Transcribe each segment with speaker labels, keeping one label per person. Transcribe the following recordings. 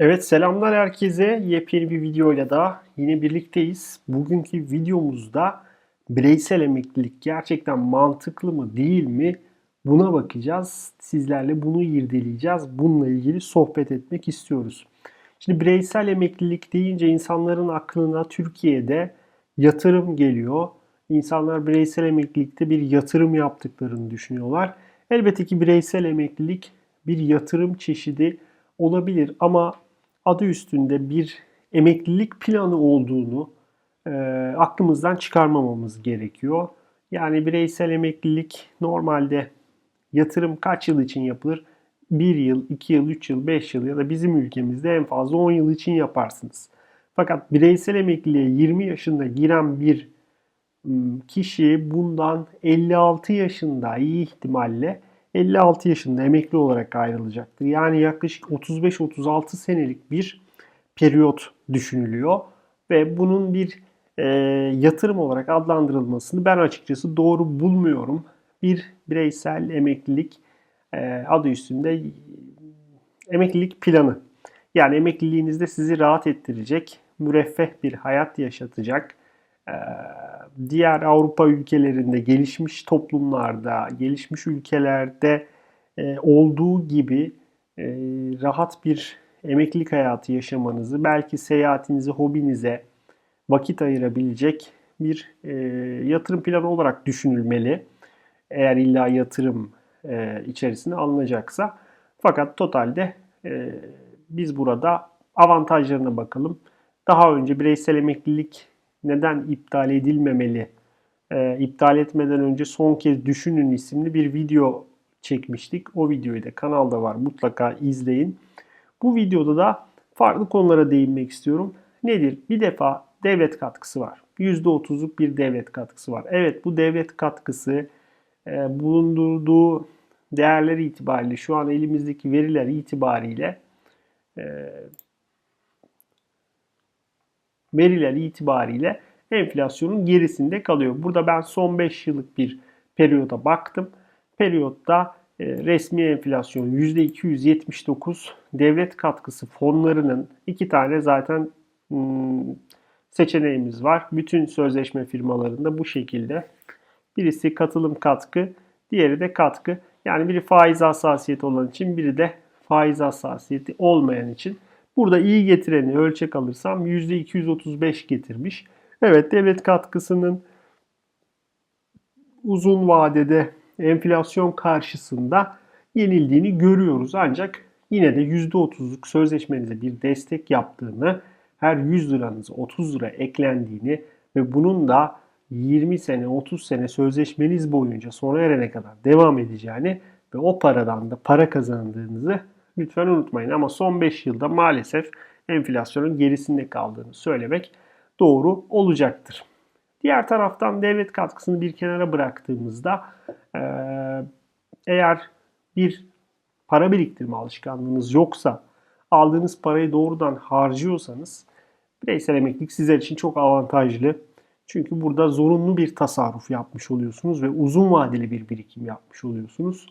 Speaker 1: Evet selamlar herkese. Yepyeni bir videoyla da yine birlikteyiz. Bugünkü videomuzda bireysel emeklilik gerçekten mantıklı mı değil mi? Buna bakacağız. Sizlerle bunu irdeleyeceğiz. Bununla ilgili sohbet etmek istiyoruz. Şimdi bireysel emeklilik deyince insanların aklına Türkiye'de yatırım geliyor. İnsanlar bireysel emeklilikte bir yatırım yaptıklarını düşünüyorlar. Elbette ki bireysel emeklilik bir yatırım çeşidi olabilir ama adı üstünde bir emeklilik planı olduğunu e, aklımızdan çıkarmamamız gerekiyor. Yani bireysel emeklilik normalde yatırım kaç yıl için yapılır? 1 yıl, 2 yıl, 3 yıl, 5 yıl ya da bizim ülkemizde en fazla 10 yıl için yaparsınız. Fakat bireysel emekliliğe 20 yaşında giren bir kişi bundan 56 yaşında iyi ihtimalle 56 yaşında emekli olarak ayrılacaktır. Yani yaklaşık 35-36 senelik bir periyot düşünülüyor ve bunun bir e, yatırım olarak adlandırılmasını ben açıkçası doğru bulmuyorum. Bir bireysel emeklilik e, adı üstünde emeklilik planı. Yani emekliliğinizde sizi rahat ettirecek, müreffeh bir hayat yaşatacak, diğer Avrupa ülkelerinde, gelişmiş toplumlarda, gelişmiş ülkelerde e, olduğu gibi e, rahat bir emeklilik hayatı yaşamanızı, belki seyahatinize, hobinize vakit ayırabilecek bir e, yatırım planı olarak düşünülmeli. Eğer illa yatırım içerisine alınacaksa. Fakat totalde biz burada avantajlarına bakalım. Daha önce bireysel emeklilik neden iptal edilmemeli? E, iptal etmeden önce son kez düşünün isimli bir video çekmiştik. O videoyu da kanalda var. Mutlaka izleyin. Bu videoda da farklı konulara değinmek istiyorum. Nedir? Bir defa devlet katkısı var. %30'luk bir devlet katkısı var. Evet bu devlet katkısı e, bulundurduğu değerler itibariyle şu an elimizdeki veriler itibariyle e, veriler itibariyle enflasyonun gerisinde kalıyor. Burada ben son 5 yıllık bir periyoda baktım. Periyotta e, resmi enflasyon %279, devlet katkısı fonlarının iki tane zaten hmm, seçeneğimiz var. Bütün sözleşme firmalarında bu şekilde. Birisi katılım katkı, diğeri de katkı. Yani biri faiz hassasiyeti olan için, biri de faiz hassasiyeti olmayan için. Burada iyi getireni ölçek alırsam %235 getirmiş. Evet devlet katkısının uzun vadede enflasyon karşısında yenildiğini görüyoruz. Ancak yine de %30'luk sözleşmenize bir destek yaptığını, her 100 liranıza 30 lira eklendiğini ve bunun da 20 sene 30 sene sözleşmeniz boyunca sona erene kadar devam edeceğini ve o paradan da para kazandığınızı lütfen unutmayın. Ama son 5 yılda maalesef enflasyonun gerisinde kaldığını söylemek doğru olacaktır. Diğer taraftan devlet katkısını bir kenara bıraktığımızda eğer bir para biriktirme alışkanlığınız yoksa aldığınız parayı doğrudan harcıyorsanız bireysel emeklilik sizler için çok avantajlı. Çünkü burada zorunlu bir tasarruf yapmış oluyorsunuz ve uzun vadeli bir birikim yapmış oluyorsunuz.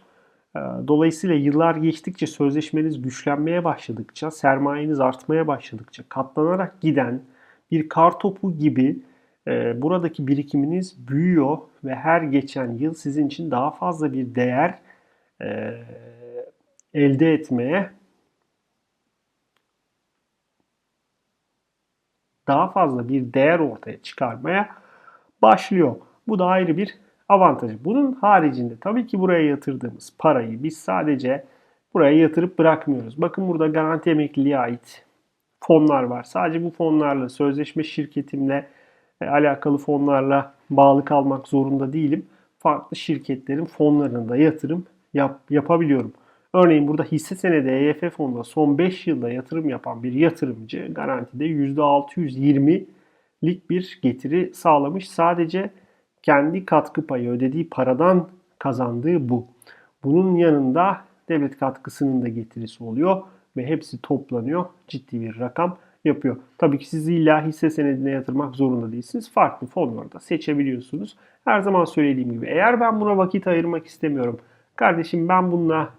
Speaker 1: Dolayısıyla yıllar geçtikçe sözleşmeniz güçlenmeye başladıkça, sermayeniz artmaya başladıkça katlanarak giden bir kar topu gibi e, buradaki birikiminiz büyüyor ve her geçen yıl sizin için daha fazla bir değer e, elde etmeye daha fazla bir değer ortaya çıkarmaya başlıyor. Bu da ayrı bir avantajı. Bunun haricinde tabii ki buraya yatırdığımız parayı biz sadece buraya yatırıp bırakmıyoruz. Bakın burada garanti emekliliğe ait fonlar var. Sadece bu fonlarla sözleşme şirketimle e, alakalı fonlarla bağlı kalmak zorunda değilim. Farklı şirketlerin fonlarına da yatırım yap, yapabiliyorum. Örneğin burada hisse senedi EYF fonunda son 5 yılda yatırım yapan bir yatırımcı garantide %620'lik bir getiri sağlamış. Sadece kendi katkı payı ödediği paradan kazandığı bu. Bunun yanında devlet katkısının da getirisi oluyor ve hepsi toplanıyor. Ciddi bir rakam yapıyor. Tabii ki siz illa hisse senedine yatırmak zorunda değilsiniz. Farklı fonları da seçebiliyorsunuz. Her zaman söylediğim gibi eğer ben buna vakit ayırmak istemiyorum. Kardeşim ben bununla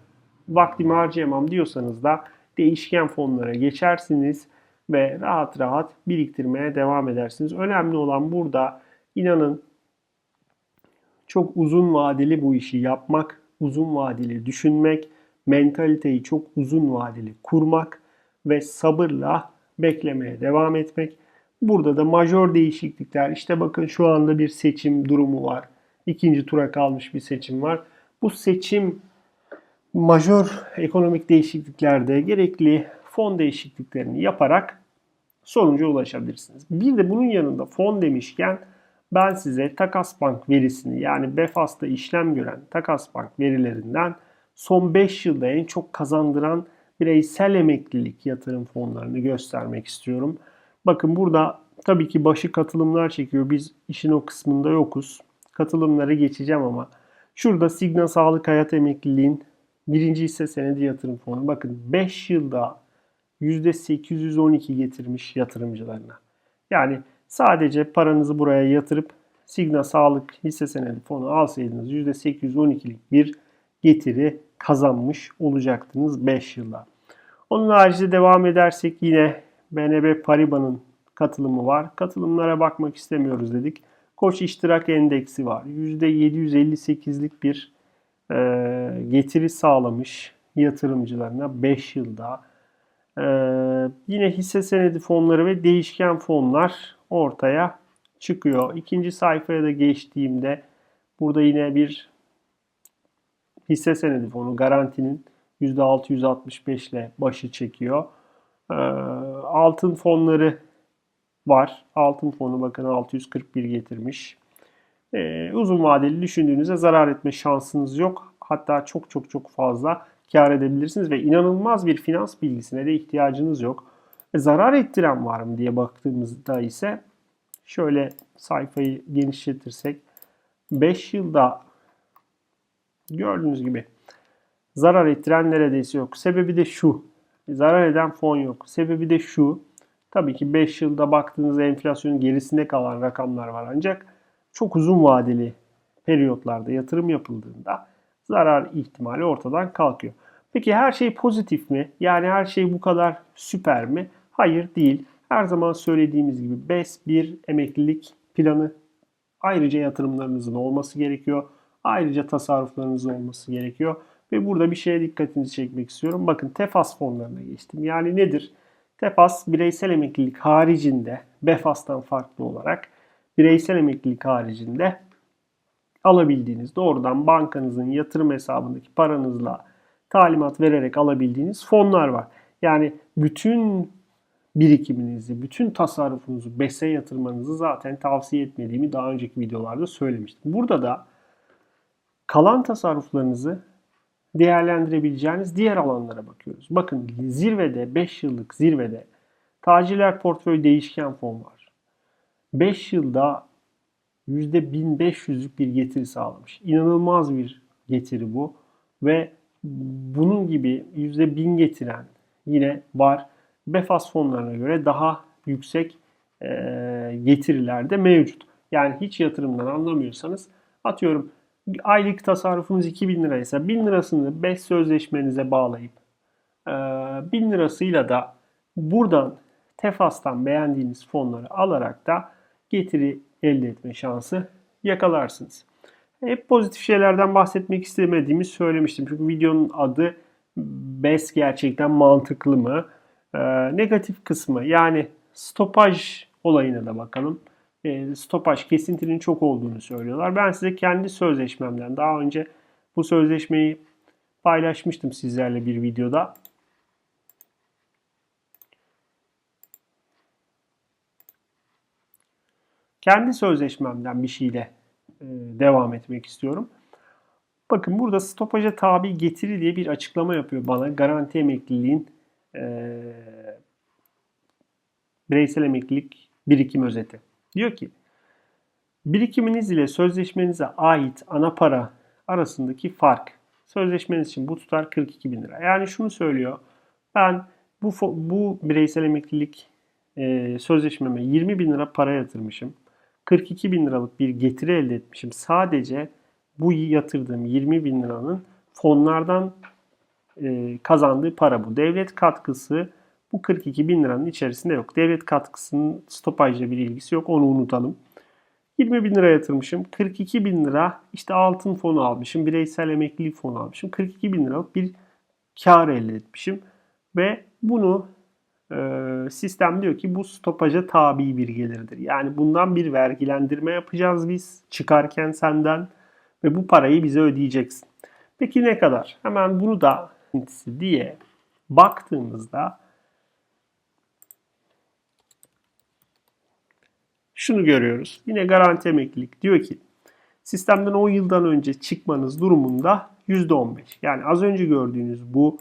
Speaker 1: vaktimi harcayamam diyorsanız da değişken fonlara geçersiniz ve rahat rahat biriktirmeye devam edersiniz. Önemli olan burada inanın çok uzun vadeli bu işi yapmak, uzun vadeli düşünmek, mentaliteyi çok uzun vadeli kurmak ve sabırla beklemeye devam etmek. Burada da majör değişiklikler. İşte bakın şu anda bir seçim durumu var. İkinci tura kalmış bir seçim var. Bu seçim majör ekonomik değişikliklerde gerekli fon değişikliklerini yaparak sonuca ulaşabilirsiniz. Bir de bunun yanında fon demişken ben size Takas Bank verisini yani Befas'ta işlem gören Takas Bank verilerinden son 5 yılda en çok kazandıran bireysel emeklilik yatırım fonlarını göstermek istiyorum. Bakın burada tabii ki başı katılımlar çekiyor. Biz işin o kısmında yokuz. Katılımları geçeceğim ama şurada Signa Sağlık Hayat Emekliliğin birinci hisse senedi yatırım fonu. Bakın 5 yılda %812 getirmiş yatırımcılarına. Yani sadece paranızı buraya yatırıp Signa Sağlık hisse senedi fonu alsaydınız %812'lik bir getiri kazanmış olacaktınız 5 yılda. Onun haricinde devam edersek yine BNB Paribas'ın katılımı var. Katılımlara bakmak istemiyoruz dedik. Koç İştirak Endeksi var. %758'lik bir e, getiri sağlamış yatırımcılarına 5 yılda. E, yine hisse senedi fonları ve değişken fonlar ortaya çıkıyor. İkinci sayfaya da geçtiğimde burada yine bir hisse senedi fonu garantinin %665 ile başı çekiyor. Ee, altın fonları var. Altın fonu bakın 641 getirmiş. Ee, uzun vadeli düşündüğünüzde zarar etme şansınız yok. Hatta çok çok çok fazla kar edebilirsiniz ve inanılmaz bir finans bilgisine de ihtiyacınız yok. Zarar ettiren var mı diye baktığımızda ise şöyle sayfayı genişletirsek 5 yılda gördüğünüz gibi zarar ettiren neredeyse yok. Sebebi de şu. Zarar eden fon yok. Sebebi de şu. Tabii ki 5 yılda baktığınızda enflasyonun gerisinde kalan rakamlar var ancak çok uzun vadeli periyotlarda yatırım yapıldığında zarar ihtimali ortadan kalkıyor. Peki her şey pozitif mi? Yani her şey bu kadar süper mi? Hayır değil. Her zaman söylediğimiz gibi BES bir emeklilik planı. Ayrıca yatırımlarınızın olması gerekiyor. Ayrıca tasarruflarınızın olması gerekiyor. Ve burada bir şeye dikkatinizi çekmek istiyorum. Bakın TEFAS fonlarına geçtim. Yani nedir? TEFAS bireysel emeklilik haricinde BEFAS'tan farklı olarak bireysel emeklilik haricinde alabildiğiniz doğrudan bankanızın yatırım hesabındaki paranızla talimat vererek alabildiğiniz fonlar var. Yani bütün birikiminizi, bütün tasarrufunuzu BES'e yatırmanızı zaten tavsiye etmediğimi daha önceki videolarda söylemiştim. Burada da kalan tasarruflarınızı değerlendirebileceğiniz diğer alanlara bakıyoruz. Bakın zirvede 5 yıllık zirvede tacirler portföy değişken fon var. 5 yılda %1500'lük bir getiri sağlamış. İnanılmaz bir getiri bu ve bunun gibi %1000 getiren yine var. Befas fonlarına göre daha yüksek e, getiriler de mevcut. Yani hiç yatırımdan anlamıyorsanız atıyorum aylık tasarrufunuz 2000 liraysa 1000 lirasını 5 sözleşmenize bağlayıp 1000 lirasıyla da buradan Tefas'tan beğendiğiniz fonları alarak da getiri elde etme şansı yakalarsınız. Hep pozitif şeylerden bahsetmek istemediğimi söylemiştim. Çünkü videonun adı BES gerçekten mantıklı mı? Ee, negatif kısmı yani stopaj olayına da bakalım. Ee, stopaj kesintinin çok olduğunu söylüyorlar. Ben size kendi sözleşmemden daha önce bu sözleşmeyi paylaşmıştım sizlerle bir videoda. Kendi sözleşmemden bir şeyle e, devam etmek istiyorum. Bakın burada stopaja tabi getiri diye bir açıklama yapıyor bana. Garanti emekliliğin e, bireysel emeklilik birikim özeti. Diyor ki birikiminiz ile sözleşmenize ait ana para arasındaki fark. Sözleşmeniz için bu tutar 42 bin lira. Yani şunu söylüyor. Ben bu, bu bireysel emeklilik e, sözleşmeme 20 bin lira para yatırmışım. 42 bin liralık bir getiri elde etmişim. Sadece bu yatırdığım 20 bin liranın fonlardan e, kazandığı para bu. Devlet katkısı bu 42 bin liranın içerisinde yok. Devlet katkısının stopajla bir ilgisi yok. Onu unutalım. 20 bin lira yatırmışım. 42 bin lira işte altın fonu almışım. Bireysel emeklilik fonu almışım. 42 bin liralık bir kar elde etmişim. Ve bunu e, sistem diyor ki bu stopaja tabi bir gelirdir. Yani bundan bir vergilendirme yapacağız biz çıkarken senden ve bu parayı bize ödeyeceksin. Peki ne kadar? Hemen bunu da diye baktığımızda şunu görüyoruz. Yine garanti emeklilik diyor ki sistemden 10 yıldan önce çıkmanız durumunda %15. Yani az önce gördüğünüz bu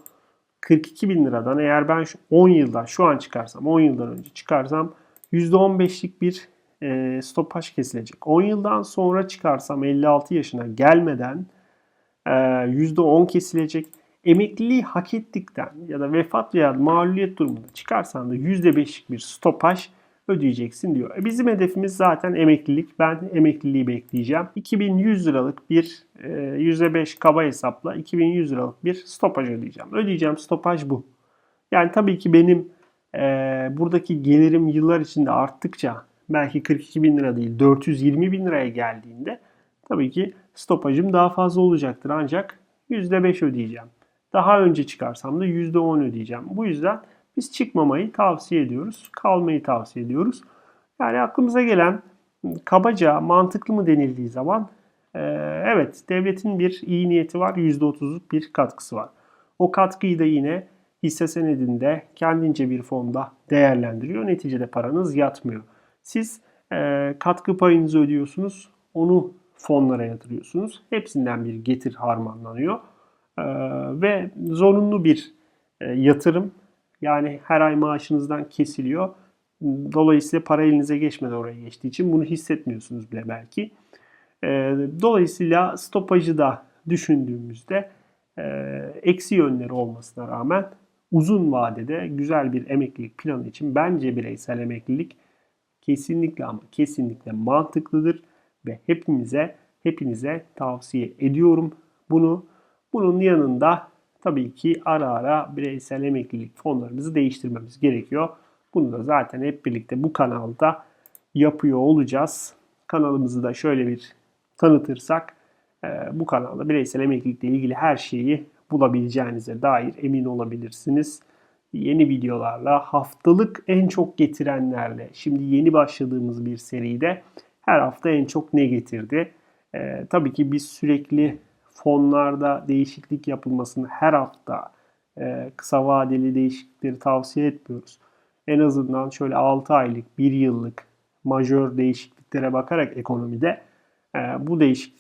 Speaker 1: 42 bin liradan eğer ben şu 10 yıldan şu an çıkarsam 10 yıldan önce çıkarsam %15'lik bir e, stopaj kesilecek. 10 yıldan sonra çıkarsam 56 yaşına gelmeden e, %10 kesilecek. Emekliliği hak ettikten ya da vefat veya mağluliyet durumunda çıkarsan da %5'lik bir stopaj ödeyeceksin diyor. E bizim hedefimiz zaten emeklilik. Ben emekliliği bekleyeceğim. 2100 liralık bir e, %5 kaba hesapla 2100 liralık bir stopaj ödeyeceğim. Ödeyeceğim stopaj bu. Yani tabii ki benim e, buradaki gelirim yıllar içinde arttıkça belki 42 bin lira değil 420 bin liraya geldiğinde tabii ki stopajım daha fazla olacaktır. Ancak %5 ödeyeceğim. Daha önce çıkarsam da %10 ödeyeceğim. Bu yüzden biz çıkmamayı tavsiye ediyoruz. Kalmayı tavsiye ediyoruz. Yani aklımıza gelen kabaca mantıklı mı denildiği zaman e, evet devletin bir iyi niyeti var. %30'luk bir katkısı var. O katkıyı da yine hisse senedinde kendince bir fonda değerlendiriyor. Neticede paranız yatmıyor. Siz e, katkı payınızı ödüyorsunuz. Onu fonlara yatırıyorsunuz. Hepsinden bir getir harmanlanıyor. E, ve zorunlu bir e, yatırım yani her ay maaşınızdan kesiliyor. Dolayısıyla para elinize geçmeden oraya geçtiği için bunu hissetmiyorsunuz bile belki. Dolayısıyla stopajı da düşündüğümüzde eksi yönleri olmasına rağmen uzun vadede güzel bir emeklilik planı için bence bireysel emeklilik kesinlikle ama kesinlikle mantıklıdır ve hepimize hepinize tavsiye ediyorum bunu. Bunun yanında tabii ki ara ara bireysel emeklilik fonlarımızı değiştirmemiz gerekiyor. Bunu da zaten hep birlikte bu kanalda yapıyor olacağız. Kanalımızı da şöyle bir tanıtırsak bu kanalda bireysel emeklilikle ilgili her şeyi bulabileceğinize dair emin olabilirsiniz. Yeni videolarla, haftalık en çok getirenlerle, şimdi yeni başladığımız bir seride her hafta en çok ne getirdi? Ee, tabii ki biz sürekli fonlarda değişiklik yapılmasını her hafta e, kısa vadeli değişiklikleri tavsiye etmiyoruz. En azından şöyle 6 aylık, 1 yıllık majör değişikliklere bakarak ekonomide e, bu değişiklik